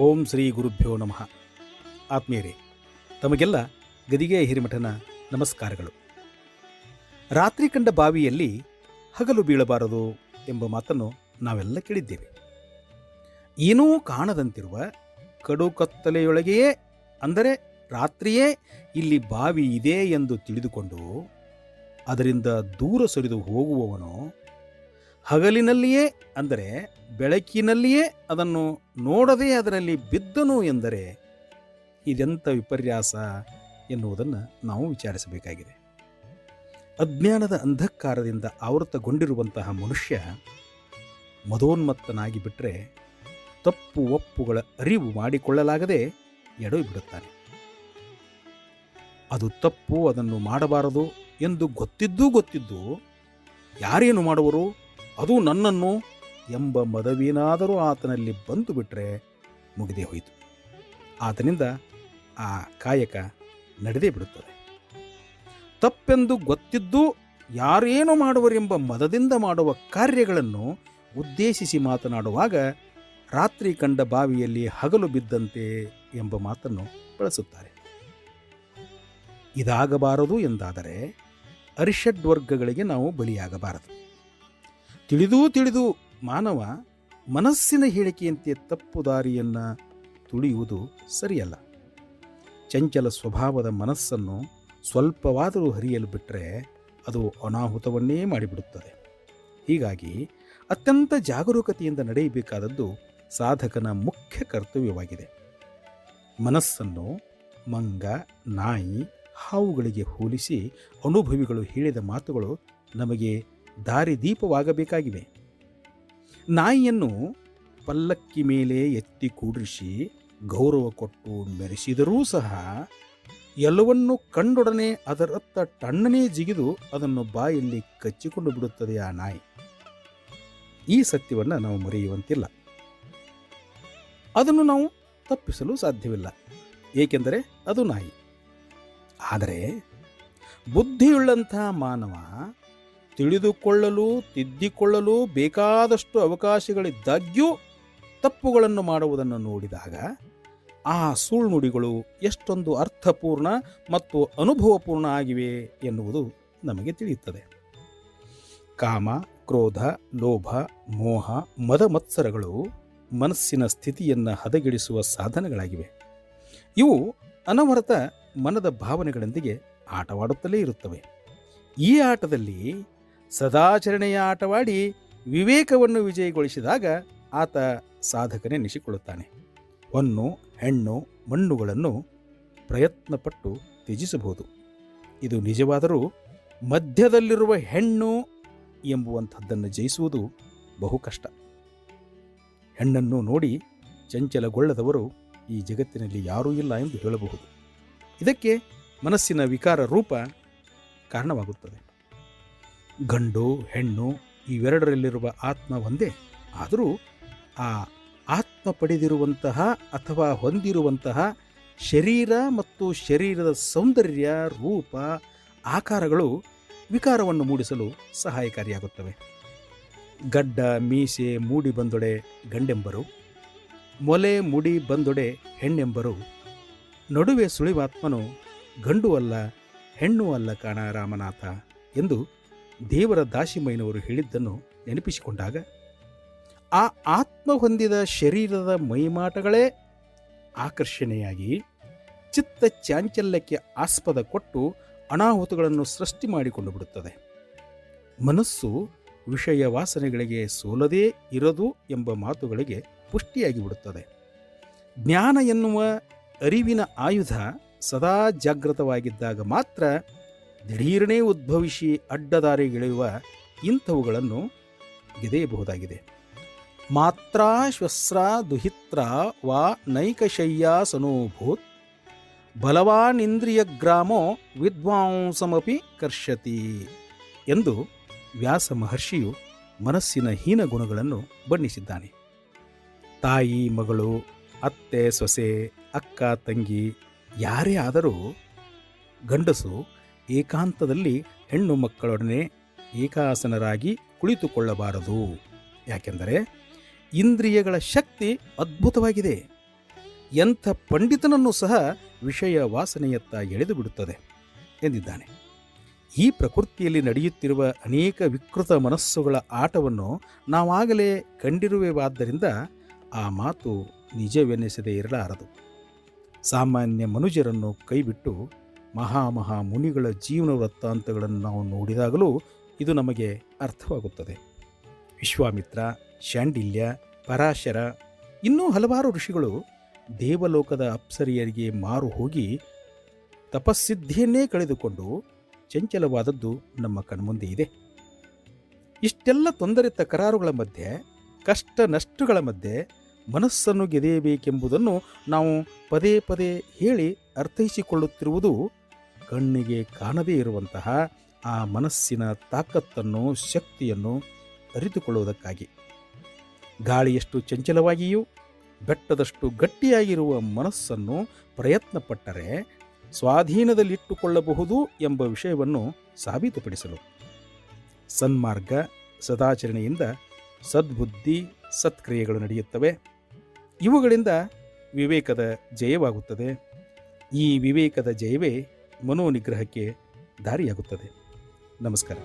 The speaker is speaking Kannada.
ಓಂ ಶ್ರೀ ಗುರುಭ್ಯೋ ನಮಃ. ಆತ್ಮೀಯರೇ, ತಮಗೆಲ್ಲ ಗದಿಗೆ ಹಿರಿಮಠನ ನಮಸ್ಕಾರಗಳು. ರಾತ್ರಿ ಕಂಡ ಬಾವಿಯಲ್ಲಿ ಹಗಲು ಬೀಳಬಾರದು ಎಂಬ ಮಾತನ್ನು ನಾವೆಲ್ಲ ಕೇಳಿದ್ದೇವೆ. ಏನೂ ಕಾಣದಂತಿರುವ ಕಡು ಕತ್ತಲೆಯೊಳಗೆಯೇ, ಅಂದರೆ ರಾತ್ರಿಯೇ ಇಲ್ಲಿ ಬಾವಿ ಇದೆ ಎಂದು ತಿಳಿದುಕೊಂಡು ಅದರಿಂದ ದೂರ ಸರಿದು ಹೋಗುವವನು ಹಗಲಿನಲ್ಲಿಯೇ ಅಂದರೆ ಬೆಳಕಿನಲ್ಲಿಯೇ ಅದನ್ನು ನೋಡದೆ ಅದರಲ್ಲಿ ಬಿದ್ದನು ಎಂದರೆ ಇದೆಂಥ ವಿಪರ್ಯಾಸ ಎನ್ನುವುದನ್ನು ನಾವು ವಿಚಾರಿಸಬೇಕಾಗಿದೆ. ಅಜ್ಞಾನದ ಅಂಧಕಾರದಿಂದ ಆವೃತಗೊಂಡಿರುವಂತಹ ಮನುಷ್ಯ ಮದೋನ್ಮತ್ತನಾಗಿ ಬಿಟ್ಟರೆ ತಪ್ಪು ಒಪ್ಪುಗಳ ಅರಿವು ಮಾಡಿಕೊಳ್ಳಲಾಗದೆ ಎಡವಿ ಬಿಡುತ್ತಾನೆ ಅದು ತಪ್ಪು ಅದನ್ನು ಮಾಡಬಾರದು ಎಂದು ಗೊತ್ತಿದ್ದೂ ಗೊತ್ತಿದ್ದು, ಯಾರೇನು ಮಾಡುವರು? ಅದು ನನ್ನನ್ನು ಎಂಬ ಮದವೇನಾದರೂ ಆತನಲ್ಲಿ ಬಂದು ಬಿಟ್ಟರೆ ಮುಗಿದೇ ಹೋಯಿತು. ಆತನಿಂದ ಆ ಕಾಯಕ ನಡೆದೇ ಬಿಡುತ್ತದೆ. ತಪ್ಪೆಂದು ಗೊತ್ತಿದ್ದು ಯಾರೇನು ಮಾಡುವರೆಂಬ ಮದದಿಂದ ಮಾಡುವ ಕಾರ್ಯಗಳನ್ನು ಉದ್ದೇಶಿಸಿ ಮಾತನಾಡುವಾಗ ರಾತ್ರಿ ಕಂಡ ಬಾವಿಯಲ್ಲಿ ಹಗಲು ಬಿದ್ದಂತೆ ಎಂಬ ಮಾತನ್ನು ಬಳಸುತ್ತಾರೆ. ಇದಾಗಬಾರದು ಎಂದಾದರೆ ಅರಿಷಡ್ವರ್ಗಗಳಿಗೆ ನಾವು ಬಲಿಯಾಗಬಾರದು. ತಿಳಿದೂ ತಿಳಿದು ಮಾನವ ಮನಸ್ಸಿನ ಹೇಳಿಕೆಯಂತೆ ತಪ್ಪು ದಾರಿಯನ್ನು ತುಳಿಯುವುದು ಸರಿಯಲ್ಲ. ಚಂಚಲ ಸ್ವಭಾವದ ಮನಸ್ಸನ್ನು ಸ್ವಲ್ಪವಾದರೂ ಹರಿಯಲು ಬಿಟ್ಟರೆ ಅದು ಅನಾಹುತವನ್ನೇ ಮಾಡಿಬಿಡುತ್ತದೆ. ಹೀಗಾಗಿ ಅತ್ಯಂತ ಜಾಗರೂಕತೆಯಿಂದ ನಡೆಯಬೇಕಾದದ್ದು ಸಾಧಕನ ಮುಖ್ಯ ಕರ್ತವ್ಯವಾಗಿದೆ. ಮನಸ್ಸನ್ನು ಮಂಗ, ನಾಯಿ, ಹಾವುಗಳಿಗೆ ಹೋಲಿಸಿ ಅನುಭವಿಗಳು ಹೇಳಿದ ಮಾತುಗಳು ನಮಗೆ ದಾರಿದೀಪವಾಗಬೇಕಾಗಿವೆ. ನಾಯಿಯನ್ನು ಪಲ್ಲಕ್ಕಿ ಮೇಲೆ ಎತ್ತಿ ಕೂಡಿಸಿ ಗೌರವ ಕೊಟ್ಟು ಮೆರೆಸಿದರೂ ಸಹ ಎಲ್ಲವನ್ನು ಕಂಡೊಡನೆ ಅದರತ್ತ ಟಣ್ಣನೇ ಜಿಗಿದು ಅದನ್ನು ಬಾಯಲ್ಲಿ ಕಚ್ಚಿಕೊಂಡು ಬಿಡುತ್ತದೆ ಆ ನಾಯಿ. ಈ ಸತ್ಯವನ್ನು ನಾವು ಮರೆಯುವಂತಿಲ್ಲ. ಅದನ್ನು ನಾವು ತಪ್ಪಿಸಲು ಸಾಧ್ಯವಿಲ್ಲ. ಏಕೆಂದರೆ ಅದು ನಾಯಿ. ಆದರೆ ಬುದ್ಧಿಯುಳ್ಳಂತಹ ಮಾನವ ತಿಳಿದುಕೊಳ್ಳಲು, ತಿದ್ದಿಕೊಳ್ಳಲು ಬೇಕಾದಷ್ಟು ಅವಕಾಶಗಳಿದ್ದಾಗ್ಯೂ ತಪ್ಪುಗಳನ್ನು ಮಾಡುವುದನ್ನು ನೋಡಿದಾಗ ಆ ಸುಳ್ನುಡಿಗಳು ಎಷ್ಟೊಂದು ಅರ್ಥಪೂರ್ಣ ಮತ್ತು ಅನುಭವಪೂರ್ಣ ಆಗಿವೆ ಎನ್ನುವುದು ನಮಗೆ ತಿಳಿಯುತ್ತದೆ. ಕಾಮ, ಕ್ರೋಧ, ಲೋಭ, ಮೋಹ, ಮದ ಮತ್ಸರಗಳು ಮನಸ್ಸಿನ ಸ್ಥಿತಿಯನ್ನು ಹದಗೆಡಿಸುವ ಸಾಧನಗಳಾಗಿವೆ. ಇವು ಅನವರತ ಮನದ ಭಾವನೆಗಳೊಂದಿಗೆ ಆಟವಾಡುತ್ತಲೇ ಇರುತ್ತವೆ. ಈ ಆಟದಲ್ಲಿ ಸದಾಚರಣೆಯ ಆಟವಾಡಿ ವಿವೇಕವನ್ನು ವಿಜಯಗೊಳಿಸಿದಾಗ ಆತ ಸಾಧಕನೇ ನಿಶಿಕೊಳ್ಳುತ್ತಾನೆ ಹೊನ್ನು, ಹೆಣ್ಣು, ಮಣ್ಣುಗಳನ್ನು ಪ್ರಯತ್ನಪಟ್ಟು ತ್ಯಜಿಸಬಹುದು. ಇದು ನಿಜವಾದರೂ ಮಧ್ಯದಲ್ಲಿರುವ ಹೆಣ್ಣು ಎಂಬುವಂಥದ್ದನ್ನು ಜಯಿಸುವುದು ಬಹು ಕಷ್ಟ. ಹೆಣ್ಣನ್ನು ನೋಡಿ ಚಂಚಲಗೊಳ್ಳದವರು ಈ ಜಗತ್ತಿನಲ್ಲಿ ಯಾರೂ ಇಲ್ಲ ಎಂದು ಹೇಳಬಹುದು. ಇದಕ್ಕೆ ಮನಸ್ಸಿನ ವಿಕಾರ ರೂಪ ಕಾರಣವಾಗುತ್ತದೆ. ಗಂಡು, ಹೆಣ್ಣು ಇವೆರಡರಲ್ಲಿರುವ ಆತ್ಮ ಒಂದೇ. ಆದರೂ ಆ ಆತ್ಮ ಪಡೆದಿರುವಂತಹ ಅಥವಾ ಹೊಂದಿರುವಂತಹ ಶರೀರ ಮತ್ತು ಶರೀರದ ಸೌಂದರ್ಯ, ರೂಪ, ಆಕಾರಗಳು ವಿಕಾರವನ್ನು ಮೂಡಿಸಲು ಸಹಾಯಕಾರಿಯಾಗುತ್ತವೆ. ಗಡ್ಡ, ಮೀಸೆ ಮೂಡಿ ಬಂದೊಡೆ ಗಂಡೆಂಬರು, ಮೊಲೆ ಮುಡಿ ಬಂದೊಡೆ ಹೆಣ್ಣೆಂಬರು. ನಡುವೆ ಸುಳಿವಾತ್ಮನು ಗಂಡು ಅಲ್ಲ, ಹೆಣ್ಣು ಅಲ್ಲ ಕಾಣ ರಾಮನಾಥ ಎಂದು ದೇವರ ದಾಸಿಮಯ್ಯನವರು ಹೇಳಿದ್ದನ್ನು ನೆನಪಿಸಿಕೊಂಡಾಗ, ಆ ಆತ್ಮ ಹೊಂದಿದ ಶರೀರದ ಮೈಮಾಟಗಳೇ ಆಕರ್ಷಣೆಯಾಗಿ ಚಿತ್ತ ಚಾಂಚಲ್ಯಕ್ಕೆ ಆಸ್ಪದ ಕೊಟ್ಟು ಅನಾಹುತಗಳನ್ನು ಸೃಷ್ಟಿ ಮಾಡಿಕೊಂಡು ಬಿಡುತ್ತದೆ. ಮನಸ್ಸು ವಿಷಯ ವಾಸನೆಗಳಿಗೆ ಸೋಲದೇ ಇರದು ಎಂಬ ಮಾತುಗಳಿಗೆ ಪುಷ್ಟಿಯಾಗಿ ಬಿಡುತ್ತದೆ. ಜ್ಞಾನ ಎನ್ನುವ ಅರಿವಿನ ಆಯುಧ ಸದಾ ಜಾಗೃತವಾಗಿದ್ದಾಗ ಮಾತ್ರ ದಿಢೀರನೇ ಉದ್ಭವಿಸಿ ಅಡ್ಡದಾರಿಗಿಳಿಯುವ ಇಂಥವುಗಳನ್ನು ಗೆದೆಯಬಹುದಾಗಿದೆ. ಮಾತ್ರ ಶ್ವಸ್ರ ದುಹಿತ್ರ ವಾ ನೈಕಶಯ್ಯ ಸನೋಭೂತ್ ಬಲವಾನಿಂದ್ರಿಯ ಗ್ರಾಮೋ ವಿದ್ವಾಂಸಮಪಿ ಕರ್ಷತಿ ಎಂದು ವ್ಯಾಸ ಮಹರ್ಷಿಯು ಮನಸ್ಸಿನ ಹೀನ ಗುಣಗಳನ್ನು ಬಣ್ಣಿಸಿದ್ದಾನೆ. ತಾಯಿ, ಮಗಳು, ಅತ್ತೆ, ಸೊಸೆ, ಅಕ್ಕ, ತಂಗಿ ಯಾರೇ ಆದರೂ ಗಂಡಸು ಏಕಾಂತದಲ್ಲಿ ಹೆಣ್ಣು ಮಕ್ಕಳೊಡನೆ ಏಕಾಸನರಾಗಿ ಕುಳಿತುಕೊಳ್ಳಬಾರದು. ಯಾಕೆಂದರೆ ಇಂದ್ರಿಯಗಳ ಶಕ್ತಿ ಅದ್ಭುತವಾಗಿದೆ. ಎಂಥ ಪಂಡಿತನನ್ನು ಸಹ ವಿಷಯ ವಾಸನೆಯತ್ತ ಎಳೆದು ಬಿಡುತ್ತದೆ ಎಂದಿದ್ದಾನೆ. ಈ ಪ್ರಕೃತಿಯಲ್ಲಿ ನಡೆಯುತ್ತಿರುವ ಅನೇಕ ವಿಕೃತ ಮನಸ್ಸುಗಳ ಆಟವನ್ನು ನಾವಾಗಲೇ ಕಂಡಿರುವೆವಾದ್ದರಿಂದ ಆ ಮಾತು ನಿಜವೆನಿಸದೇ ಇರಲಾರದು. ಸಾಮಾನ್ಯ ಮನುಜರನ್ನು ಕೈಬಿಟ್ಟು ಮಹಾಮಹಾ ಮುನಿಗಳ ಜೀವನ ವೃತ್ತಾಂತಗಳನ್ನು ನಾವು ನೋಡಿದಾಗಲೂ ಇದು ನಮಗೆ ಅರ್ಥವಾಗುತ್ತದೆ. ವಿಶ್ವಾಮಿತ್ರ, ಶಾಂಡಿಲ್ಯ, ಪರಾಶರ, ಇನ್ನೂ ಹಲವಾರು ಋಷಿಗಳು ದೇವಲೋಕದ ಅಪ್ಸರಿಯರಿಗೆ ಮಾರು ಹೋಗಿ ತಪಸ್ಸಿದ್ಧಿಯನ್ನೇ ಕಳೆದುಕೊಂಡು ಚಂಚಲವಾದದ್ದು ನಮ್ಮ ಕಣ್ಮುಂದೆ ಇದೆ. ಇಷ್ಟೆಲ್ಲ ತೊಂದರೆ ತಕರಾರುಗಳ ಮಧ್ಯೆ ಕಷ್ಟ ನಷ್ಟಗಳ ಮಧ್ಯೆ ಮನಸ್ಸನ್ನು ಗೆದೆಯಬೇಕೆಂಬುದನ್ನು ನಾವು ಪದೇ ಪದೇ ಹೇಳಿ ಅರ್ಥೈಸಿಕೊಳ್ಳುತ್ತಿರುವುದು ಕಣ್ಣಿಗೆ ಕಾಣದೇ ಇರುವಂತಹ ಆ ಮನಸ್ಸಿನ ತಾಕತ್ತನ್ನು, ಶಕ್ತಿಯನ್ನು ಅರಿತುಕೊಳ್ಳುವುದಕ್ಕಾಗಿ. ಗಾಳಿಯಷ್ಟು ಚಂಚಲವಾಗಿಯೂ, ಬೆಟ್ಟದಷ್ಟು ಗಟ್ಟಿಯಾಗಿರುವ ಮನಸ್ಸನ್ನು ಪ್ರಯತ್ನಪಟ್ಟರೆ ಸ್ವಾಧೀನದಲ್ಲಿಟ್ಟುಕೊಳ್ಳಬಹುದು ಎಂಬ ವಿಷಯವನ್ನು ಸಾಬೀತುಪಡಿಸಲು. ಸನ್ಮಾರ್ಗ, ಸದಾಚರಣೆಯಿಂದ ಸದ್ಬುದ್ಧಿ, ಸತ್ಕ್ರಿಯೆಗಳು ನಡೆಯುತ್ತವೆ. ಇವುಗಳಿಂದ ವಿವೇಕದ ಜಯವಾಗುತ್ತದೆ. ಈ ವಿವೇಕದ ಜಯವೇ ಮನೋನಿಗ್ರಹಕ್ಕೆ ದಾರಿಯಾಗುತ್ತದೆ. ನಮಸ್ಕಾರ.